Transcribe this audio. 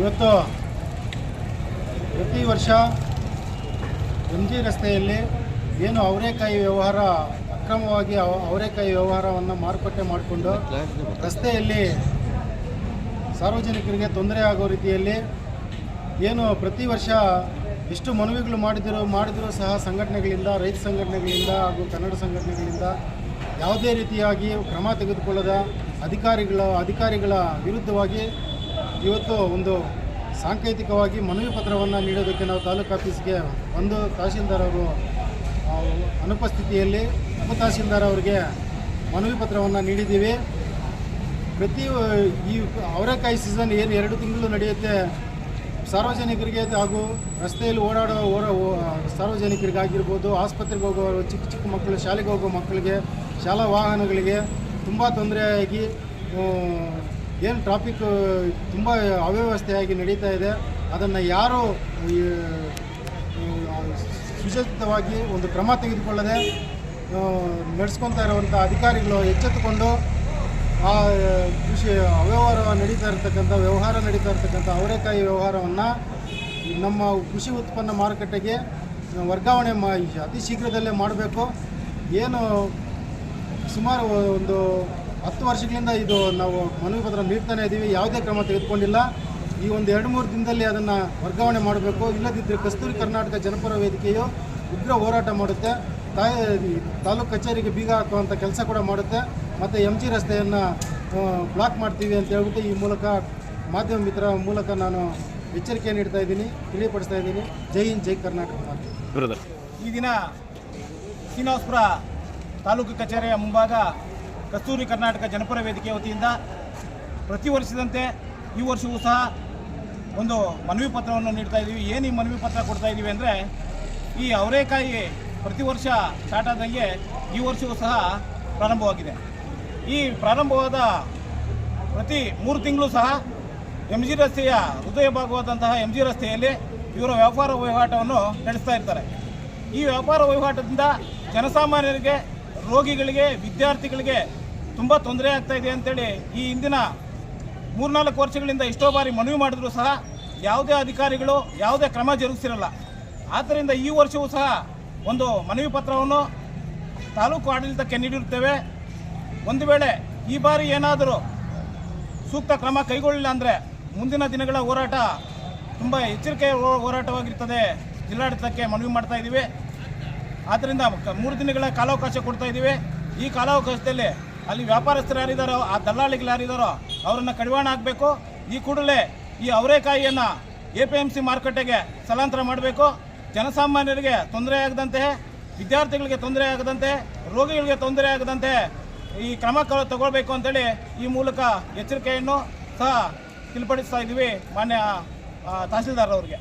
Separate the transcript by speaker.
Speaker 1: ಇವತ್ತು ಪ್ರತಿ ವರ್ಷ ಎಂ ಜಿ ರಸ್ತೆಯಲ್ಲಿ ಏನು ಅವರೇಕಾಯಿ ವ್ಯವಹಾರ ಅಕ್ರಮವಾಗಿ ಅವ- ಅವರೇಕಾಯಿ ವ್ಯವಹಾರವನ್ನು ಮಾರುಕಟ್ಟೆ ಮಾಡಿಕೊಂಡು ರಸ್ತೆಯಲ್ಲಿ ಸಾರ್ವಜನಿಕರಿಗೆ ತೊಂದರೆ ಆಗೋ ರೀತಿಯಲ್ಲಿ ಏನು ಪ್ರತಿ ವರ್ಷ ಎಷ್ಟು ಮನವಿಗಳು ಮಾಡಿದರೂ ಮಾಡಿದರೂ ಸಹ ಸಂಘಟನೆಗಳಿಂದ, ರೈತ ಸಂಘಟನೆಗಳಿಂದ ಹಾಗೂ ಕನ್ನಡ ಸಂಘಟನೆಗಳಿಂದ ಯಾವುದೇ ರೀತಿಯಾಗಿ ಕ್ರಮ ತೆಗೆದುಕೊಳ್ಳದ ಅಧಿಕಾರಿಗಳ ಅಧಿಕಾರಿಗಳ ವಿರುದ್ಧವಾಗಿ ಇವತ್ತು ಒಂದು ಸಾಂಕೇತಿಕವಾಗಿ ಮನವಿ ಪತ್ರವನ್ನು ನೀಡೋದಕ್ಕೆ ನಾವು ತಾಲೂಕು ಆಫೀಸ್ಗೆ ಒಂದು ತಹಶೀಲ್ದಾರ್ ಅವರು ಅನುಪಸ್ಥಿತಿಯಲ್ಲಿ ಉಪ ತಹಶೀಲ್ದಾರ್ ಅವರಿಗೆ ಮನವಿ ಪತ್ರವನ್ನು ನೀಡಿದ್ದೀವಿ. ಪ್ರತಿ, ಈ ಅವರೆಕಾಯಿ ಸೀಸನ್ ಏನು ಎರಡು ತಿಂಗಳು ನಡೆಯುತ್ತೆ, ಸಾರ್ವಜನಿಕರಿಗೆ ಹಾಗೂ ರಸ್ತೆಯಲ್ಲಿ ಓಡಾಡೋ ಓಡ ಸಾರ್ವಜನಿಕರಿಗಾಗಿರ್ಬೋದು, ಆಸ್ಪತ್ರೆಗೆ ಹೋಗೋ ಚಿಕ್ಕ ಚಿಕ್ಕ ಮಕ್ಕಳು, ಶಾಲೆಗೆ ಹೋಗೋ ಮಕ್ಕಳಿಗೆ, ಶಾಲಾ ವಾಹನಗಳಿಗೆ ತುಂಬ ತೊಂದರೆಯಾಗಿ ಏನು ಟ್ರಾಫಿಕ್ ತುಂಬ ಅವ್ಯವಸ್ಥೆಯಾಗಿ ನಡೀತಾ ಇದೆ. ಅದನ್ನು ಯಾರು ಸುಸಜ್ಜಿತವಾಗಿ ಒಂದು ಕ್ರಮ ತೆಗೆದುಕೊಳ್ಳದೆ ನಡೆಸ್ಕೊತಾ ಇರುವಂಥ ಅಧಿಕಾರಿಗಳು ಎಚ್ಚೆತ್ತುಕೊಂಡು, ಆ, ಕೃಷಿ ಅವ್ಯವಹಾರ ನಡೀತಾ ಇರತಕ್ಕಂಥ, ವ್ಯವಹಾರ ನಡೀತಾ ಇರತಕ್ಕಂಥ ಅವರೆಕಾಯಿ ವ್ಯವಹಾರವನ್ನು ನಮ್ಮ ಕೃಷಿ ಉತ್ಪನ್ನ ಮಾರುಕಟ್ಟೆಗೆ ವರ್ಗಾವಣೆ ಮಾ, ಅತಿ ಶೀಘ್ರದಲ್ಲೇ ಮಾಡಬೇಕು. ಏನು ಸುಮಾರು ಒಂದು ಹತ್ತು ವರ್ಷಗಳಿಂದ ಇದು ನಾವು ಮನವಿ ಪತ್ರ ನೀಡ್ತಾನೆ ಇದ್ದೀವಿ ಯಾವುದೇ ಕ್ರಮ ತೆಗೆದುಕೊಂಡಿಲ್ಲ. ಈ ಒಂದು ಎರಡು ಮೂರು ದಿನದಲ್ಲಿ ಅದನ್ನು ವರ್ಗಾವಣೆ ಮಾಡಬೇಕು. ಇಲ್ಲದಿದ್ದರೆ ಕಸ್ತೂರಿ ಕರ್ನಾಟಕ ಜನಪರ ವೇದಿಕೆಯು ಉಗ್ರ ಹೋರಾಟ ಮಾಡುತ್ತೆ. ತಾಯಿ ತಾಲೂಕು ಕಚೇರಿಗೆ ಬೀಗ ಹಾಕುವಂಥ ಕೆಲಸ ಕೂಡ ಮಾಡುತ್ತೆ. ಮತ್ತು ಎಂ ಜಿ ರಸ್ತೆಯನ್ನು ಬ್ಲಾಕ್ ಮಾಡ್ತೀವಿ ಅಂತ ಹೇಳ್ಬಿಟ್ಟು ಈ ಮೂಲಕ ಮಾಧ್ಯಮ ಮಿತ್ರ ಮೂಲಕ ನಾನು ಎಚ್ಚರಿಕೆ ನೀಡ್ತಾ ಇದ್ದೀನಿ ತಿಳಿಪಡಿಸ್ತಾ ಇದ್ದೀನಿ. ಜೈ ಹಿಂದ್ ಜೈ ಕರ್ನಾಟಕ ಮಾತು.
Speaker 2: ಬ್ರದರ್.
Speaker 3: ಈ ದಿನ ಶ್ರೀನಿವಾಸಪುರ ತಾಲೂಕು ಕಚೇರಿಯ ಮುಂಭಾಗ ಕಸ್ತೂರಿ ಕರ್ನಾಟಕ ಜನಪರ ವೇದಿಕೆ ವತಿಯಿಂದ ಪ್ರತಿ ವರ್ಷದಂತೆ ಈ ವರ್ಷವೂ ಸಹ ಒಂದು ಮನವಿ ಪತ್ರವನ್ನು ನೀಡ್ತಾ ಇದ್ದೀವಿ. ಏನು ಈ ಮನವಿ ಪತ್ರ ಕೊಡ್ತಾ ಇದ್ದೀವಿ ಅಂದರೆ ಈ ಅವರೇಕಾಯಿ ಪ್ರತಿ ವರ್ಷ ಸ್ಟಾರ್ಟ್ ಆದಂಗೆ ಈ ವರ್ಷವೂ ಸಹ ಪ್ರಾರಂಭವಾಗಿದೆ. ಈ ಪ್ರಾರಂಭವಾದ ಪ್ರತಿ ಮೂರು ತಿಂಗಳು ಸಹ ಎಂ ಜಿ ರಸ್ತೆಯ ಹೃದಯ ಭಾಗವಾದಂತಹ ಎಂ ಜಿ ರಸ್ತೆಯಲ್ಲಿ ಇವರ ವ್ಯಾಪಾರ ವಹಿವಾಟವನ್ನು ನಡೆಸ್ತಾ ಇರ್ತಾರೆ. ಈ ವ್ಯಾಪಾರ ವಹಿವಾಟದಿಂದ ಜನಸಾಮಾನ್ಯರಿಗೆ, ರೋಗಿಗಳಿಗೆ, ವಿದ್ಯಾರ್ಥಿಗಳಿಗೆ ತುಂಬ ತೊಂದರೆ ಆಗ್ತಾ ಇದೆ ಅಂತೇಳಿ ಈ ಹಿಂದಿನ ಮೂರ್ನಾಲ್ಕು ವರ್ಷಗಳಿಂದ ಎಷ್ಟೋ ಬಾರಿ ಮನವಿ ಮಾಡಿದ್ರು ಸಹ ಯಾವುದೇ ಅಧಿಕಾರಿಗಳು ಯಾವುದೇ ಕ್ರಮ ಜರುಗಿಸಿರಲ್ಲ. ಆದ್ದರಿಂದ ಈ ವರ್ಷವೂ ಸಹ ಒಂದು ಮನವಿ ಪತ್ರವನ್ನು ತಾಲೂಕು ಆಡಳಿತಕ್ಕೆ ನೀಡಿರುತ್ತೇವೆ. ಒಂದು ವೇಳೆ ಈ ಬಾರಿ ಏನಾದರೂ ಸೂಕ್ತ ಕ್ರಮ ಕೈಗೊಳ್ಳಿಲ್ಲ ಅಂದರೆ ಮುಂದಿನ ದಿನಗಳ ಹೋರಾಟ ತುಂಬ ಎಚ್ಚರಿಕೆ ಹೋ- ಹೋರಾಟವಾಗಿರ್ತದೆ. ಜಿಲ್ಲಾಡಳಿತಕ್ಕೆ ಮನವಿ ಮಾಡ್ತಾ ಇದ್ದೀವಿ. ಆದ್ದರಿಂದ ಮೂರು ದಿನಗಳ ಕಾಲಾವಕಾಶ ಕೊಡ್ತಾ ಇದ್ದೀವಿ. ಈ ಕಾಲಾವಕಾಶದಲ್ಲಿ ಅಲ್ಲಿ ವ್ಯಾಪಾರಸ್ಥರು ಯಾರಿದ್ದಾರೋ ಆ ದಲ್ಲಾಳಿಗಳು ಯಾರಿದ್ದಾರೋ ಅವರನ್ನು ಕಡಿವಾಣ ಹಾಕಬೇಕು. ಈ ಕೂಡಲೇ ಈ ಅವರೇಕಾಯಿಯನ್ನು ಎ ಪಿ ಎಂ ಸಿ ಮಾರುಕಟ್ಟೆಗೆ ಸ್ಥಳಾಂತರ ಮಾಡಬೇಕು. ಜನಸಾಮಾನ್ಯರಿಗೆ ತೊಂದರೆ ಆಗದಂತೆ, ವಿದ್ಯಾರ್ಥಿಗಳಿಗೆ ತೊಂದರೆ ಆಗದಂತೆ, ರೋಗಿಗಳಿಗೆ ತೊಂದರೆ ಆಗದಂತೆ ಈ ಕ್ರಮ ತಗೊಳ್ಬೇಕು ಅಂತೇಳಿ ಈ ಮೂಲಕ ಎಚ್ಚರಿಕೆಯನ್ನು ಸಹ ತಿಳಿಪಡಿಸ್ತಾ ಇದ್ದೀವಿ ಮಾನ್ಯ ತಹಸೀಲ್ದಾರ್ ಅವರಿಗೆ.